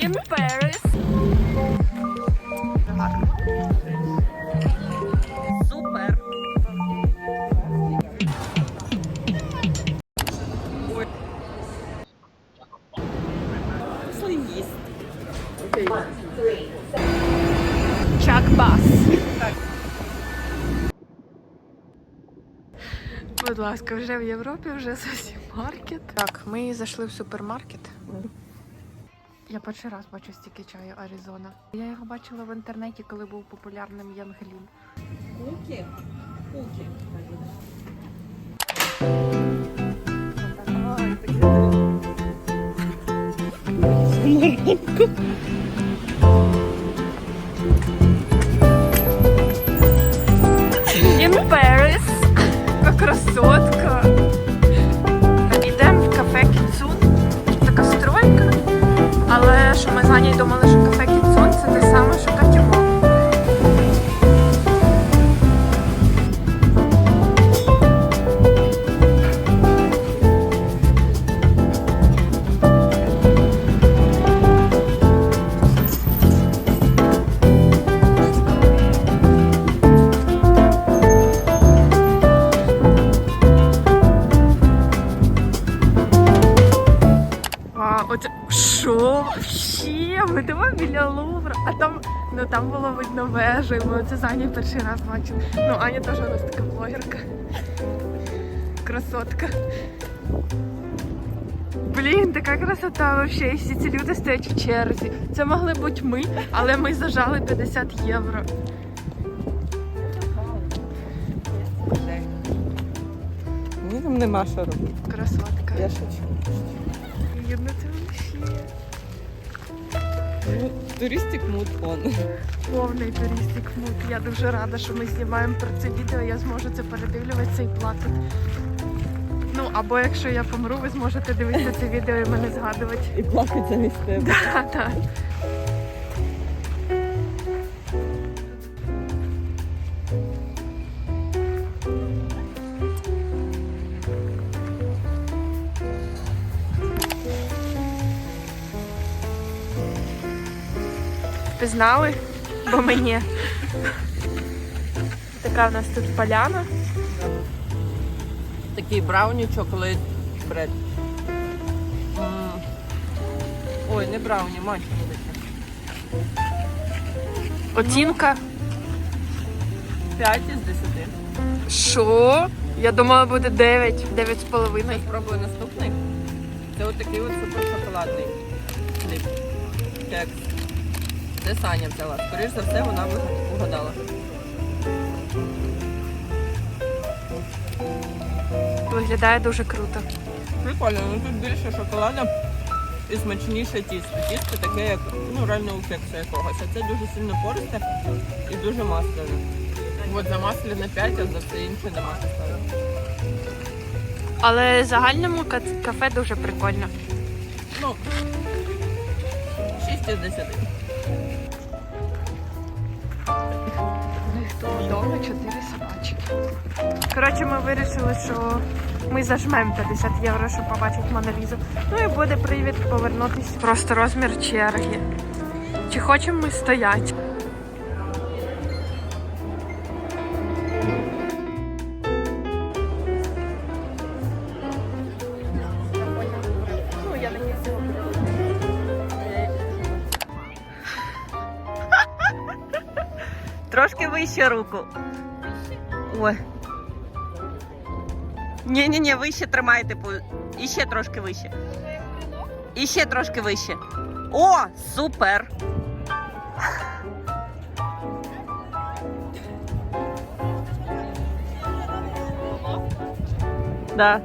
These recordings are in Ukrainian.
In Paris. Супер. Чак бас. Будь ласка, вже в Європі, вже зовсім маркет. Так, ми зайшли в супермаркет. Я перший раз бачу стільки чаю Аризона. Я його бачила в інтернеті, коли був популярним Янгелін. Куки. Куки. In Paris. Красотка. Ми думали, що вообще? Ми йдемо біля Лувра, а там ну там було видно вежу, і ми це з Анею перший раз бачили. Ну, Аня теж у нас така блогерка. Красотка. Блін, така красота вообще. І всі ці люди стоять в черзі. Це могли бути ми, але ми зажали 50 євро. Мені там нема що робити. Красотка. Я шучу. Це вообще. Ну, Туристик муд он. Повний туристик мут. Я дуже рада, що ми знімаємо про це відео. Я зможу це передивлюватися і плакати. Ну, або якщо я помру, ви зможете дивитися це відео і мене згадувати. І плакати замість тебе. Да, да. Впізнали? Бо мені. Така в нас тут поляна. Такий брауні чоколад бред. Ой, не брауні, мать. Оцінка. 5 із 10. Що? Я думала, буде 9, 9 з половиною. Спробую наступний. Це от такий от супер шоколадний. Кекс. Це Саня взяла. Скоріш за все, вона виг- вгадала. Виглядає дуже круто. Прикольно, ну тут більше шоколада і смачніше тісто. Тісто таке, як ну реально у кекса якогось. А це дуже сильно пористе і дуже масляне. От за масляне 5, а за все інше нема поставити. Але в загальному ка- кафе дуже прикольно. Ну, 6 із 10. Вдома чотири собачки. Коротше, ми вирішили, що ми зажмемо 50 євро, щоб побачити Монолізу. Ну і буде привід повернутися. Просто розмір черги. Чи хочемо ми стояти? Трошки вище руку. Ой. Ні, ні, ні, вище тримайте. І ще трошки вище. І ще трошки вище. О, супер! Да.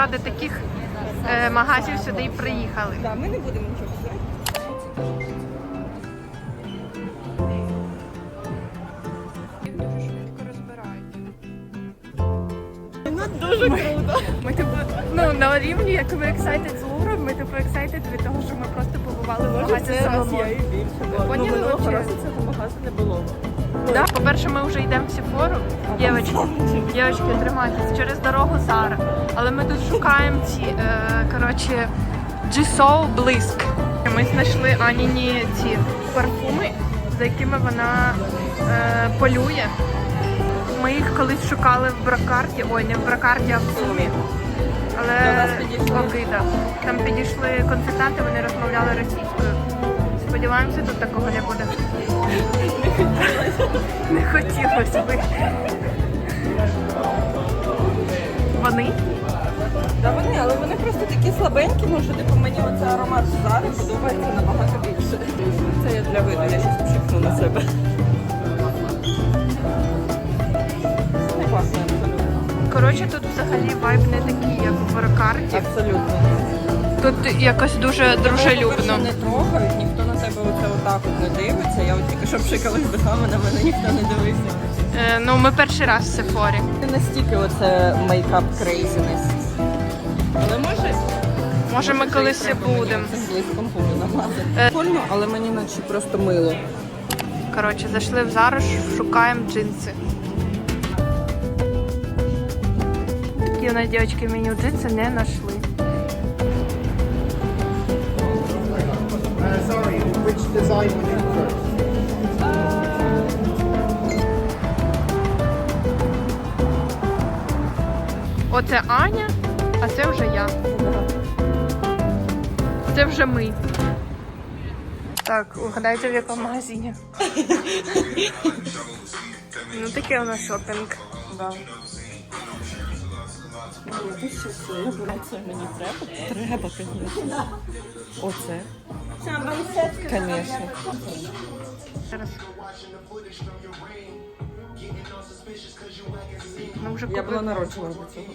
Заради таких е, магазів сюди і приїхали. Да, ми не будемо нічого казати. Дуже швидко розбирають. Ну дуже круто. Ми типу, ну на рівні, як ви excited з Лувром, ми типу excited від того, що ми просто побували в магазі це раз Соломон. є і більше. Поняли, Ну, минулого разу цього магазу не було. Да? По-перше, ми вже йдемо в Сіфору. Дівчатки, тримайтесь через дорогу Зара. Але ми тут шукаємо ці, е, коротше, G-Soul Блиск. Ми знайшли Аніні ці парфуми, за якими вона е, полює. Ми їх колись шукали в бракарді, ой, не в бракарді, а в сумі. Але нас підійшли. окей, да. Там підійшли консультанти, вони розмовляли російською. Сподіваємося, тут такого не буде. Хотілося би. Вони? Да, вони, але вони просто такі слабенькі, ну що типу мені оцей аромат Зари подобається набагато більше. Це я для виду, я щось пшикну на себе. Не класно, абсолютно. Коротше, тут взагалі вайб не такий, як в Бракарді. Абсолютно. Тут якось дуже дружелюбно. не трогають, ніхто тебе оце отак от не дивиться. Я от тільки що пшикалась духами, на мене ніхто не дивився. Е, ну, ми перший раз в Сефорі. Не настільки оце мейкап крейзінес. Але може Може, ми колись і будемо. Це близьком буду намазати. Е. Прикольно, але мені наче просто мило. Коротше, зайшли в Зару, шукаємо джинси. Такі у нас дівчатки меню джинси не знайшли. Uh, sorry, which design would you first? Оце Аня, а це вже я. Це вже ми. Так, угадайте в якому магазині. ну таке у нас шопінг. Да. Це мені треба? Треба, звісно. Оце. Ми вже Я була народжена до цього.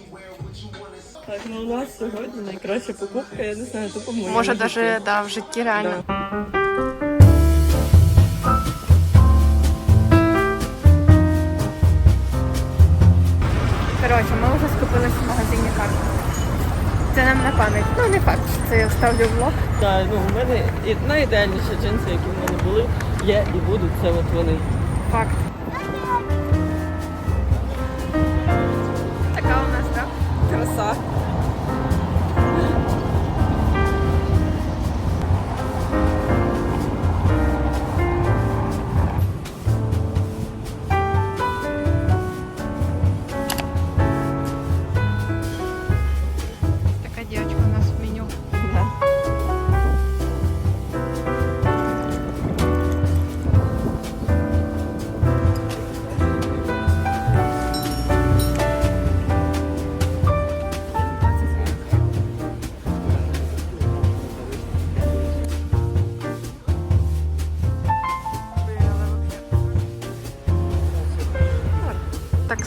Так, ну у нас сьогодні найкраща покупка, я не знаю, тупо моя. Може, навіть да, в житті реально. Коротше, ми вже скупились в магазині карту. Це нам на пам'ять. Ну, не факт, що це я вставлю в влог. Так, ну у мене і- найідеальніші джинси, які в мене були, є і будуть, це от вони. Факт. Така у нас, так? Краса.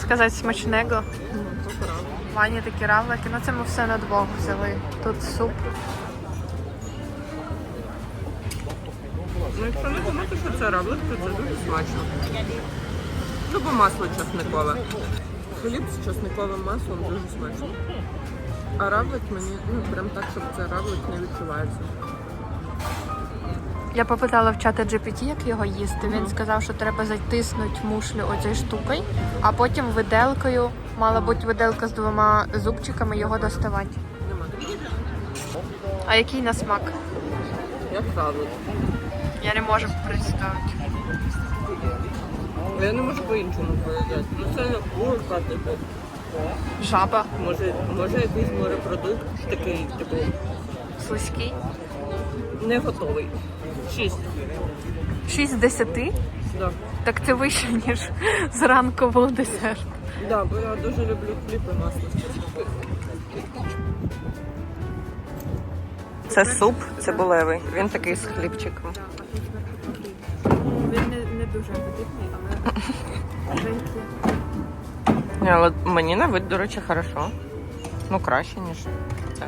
Сказати, смачного. Ну. Вані такі равлики. Ну це ми все на двох взяли. Тут суп. Ну, якщо не думати, що це равлик, то це дуже смачно. Ну, бо масло чесникове. Хліб з чесниковим маслом дуже смачно. А равлик мені, ну, прям так, щоб це равлик не відчувається. Я попитала в чата GPT, як його їсти. Він сказав, що треба затиснути мушлю оцією штукою, а потім виделкою, мала бути виделка з двома зубчиками, його доставати. А який на смак? Як равлик. Я не можу представити. Я не можу по-іншому поїдати. Ну це курка, типу. Жаба, Може, може якийсь морепродукт такий, типу, слизький. не готовий. Шість. 6 з 10? Да. Так це вище, ніж зранку був десерт. Да, бо я дуже люблю хліб і масло з. Це суп цибулевий. Він такий з хлібчиком. Він не, не дуже апетитний, але жінки. Ні, але мені на вид, до речі, хорошо. Ну, краще, ніж це.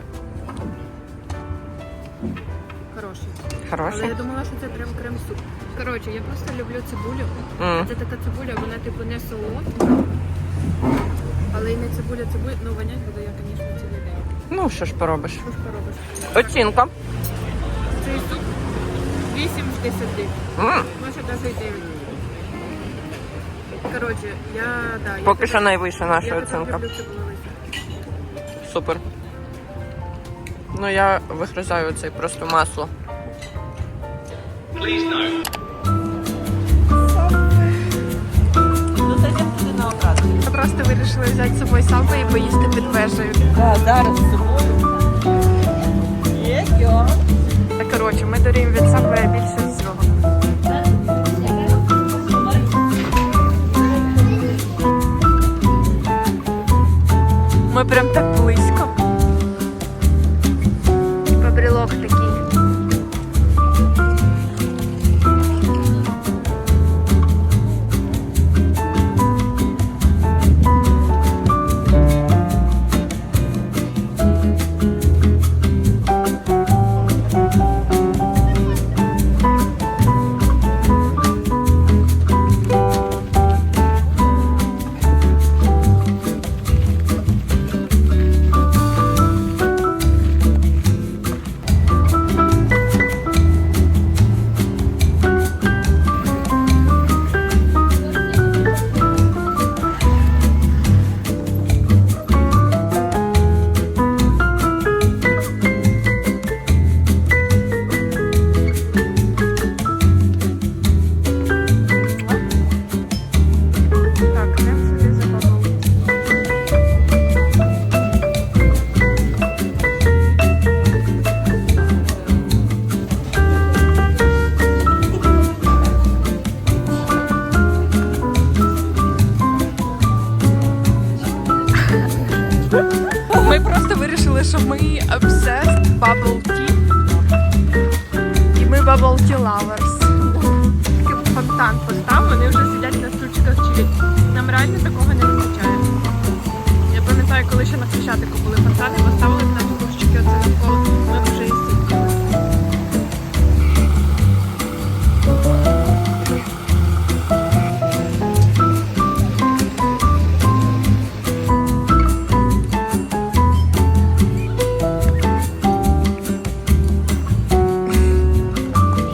Хороший. Але я думала, що це прям крем-суп. Коротше, я просто люблю цибулю. М. Це така цибуля, вона типу не солодка. Але і не цибуля, цибуля, ну вонять буде я, звісно, цілий день. Ну, що ж поробиш? Що ж поробиш? Оцінка. Цей суп 8 з 10. М. Може навіть 9. Коротше, я, да, я Поки що найвища наша тепер оцінка. люблю цибулевий суп. Супер. Ну, я вигризаю цей просто масло. Ми просто вирішили взяти з собою самбо і поїсти під вежею. Так, зараз з собою. Є, йо. Та, Коротше, ми доріємо від самбо більше всього. Ми прям так близько. Реально такого не вистачає. Я пам'ятаю, коли ще на Хрещатику були фонтани, поставили нам стульчики оце навколо, ми вже і сиділи.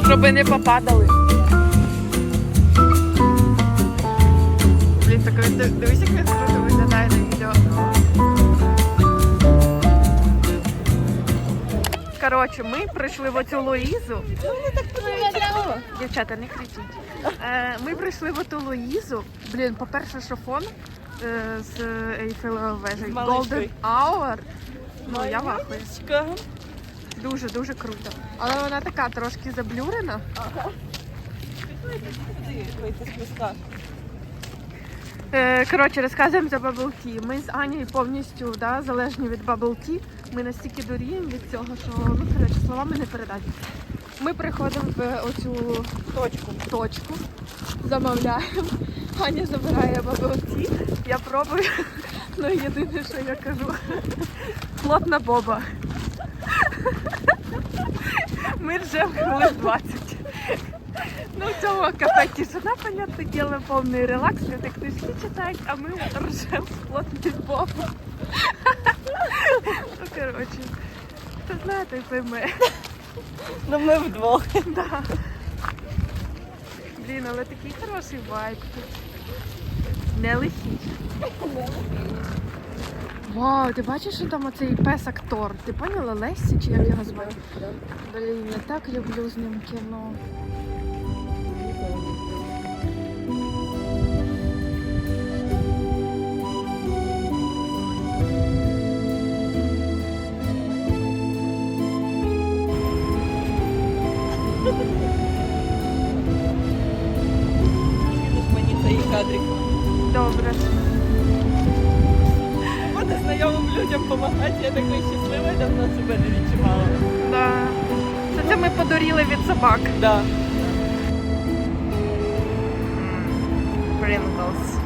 Щоби не попадали. Дивись, як він круто виглядає на відео. Коротше, ми прийшли в оцю Луїзу. Дівчата, не кричіть. Е, ми прийшли в оту Луїзу. Блін, по-перше, шофон е, з Ейфелевої вежі. Golden. Hour. Ну, я вахую. Дуже дуже круто. Але вона така трошки заблюрена. Е, Коротше, розказуємо за Bubble Tea. Ми з Анією повністю да, залежні від Bubble Tea. Ми настільки доріємо від цього, що ну коротше, словами не передати. Ми приходимо в оцю Точку. точку, замовляємо. Аня забирає Bubble Tea. Я пробую. Ну єдине, що я кажу. Плотна боба. Ми вже хвилин 20. Ну, в цьому кафе тишина, понятне діло, повний релакс, люди книжки читають, а ми ржем плотний боб. Ну, коротше, хто знає, той пойме. Ну ми вдвох. Да. Блін, але такий хороший вайб тут. Не лихий. Вау, ти бачиш, що там оцей пес-актор? Ти поняла Лесі, чи як його звати? Блін, я так люблю з ним кіно. Я така щаслива, давно себе не відчувала. Да. Це, це ми подуріли від собак. Да. Pringles.